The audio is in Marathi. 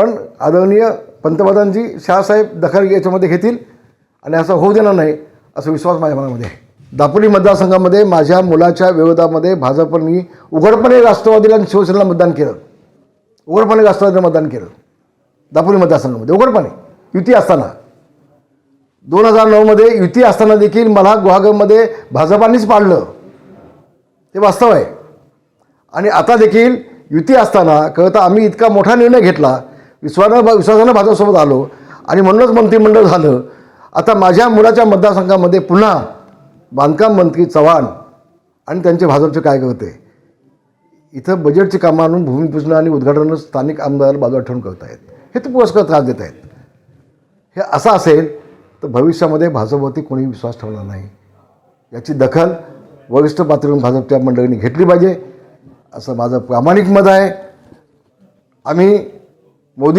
पण आदरणीय पंतप्रधानजी शहासाहेब दखल याच्यामध्ये घेतील आणि असं होऊ देणार नाही असा विश्वास माझ्या मनामध्ये आहे. दापोली मतदारसंघामध्ये माझ्या मुलाच्या विरोधामध्ये भाजपनी उघडपणे राष्ट्रवादीला आणि शिवसेनेला मतदान केलं. उघडपणे राष्ट्रवादीला मतदान केलं. दापोली मतदारसंघामध्ये उघडपणे. युती असताना. दोन हजार नऊमध्ये युती असताना देखील मला गुहागरमध्ये भाजपानेच पाडलं. ते वास्तव आहे. आणि आता देखील युती असताना कळतं आम्ही इतका मोठा निर्णय घेतला विश्वानं विश्वासानं भाजपसोबत आलो. आणि म्हणूनच मंत्रिमंडळ झालं. आता माझ्या मुलाच्या मतदारसंघामध्ये पुन्हा बांधकाम मंत्री चव्हाण आणि त्यांचे भाजपचे काय करते? इथं बजेटची कामं आणून भूमिपूजन आणि उद्घाटन स्थानिक आमदार बाजूला ठेवून करत आहेत. हे ते पुरस्कार त्रास देत आहेत. हे असं असेल तर भविष्यामध्ये भाजपवरती कोणी विश्वास ठेवणार नाही. याची दखल वरिष्ठ पातळीवरून भाजपच्या मंडळींनी घेतली पाहिजे. असं माझं प्रामाणिक मत आहे. आम्ही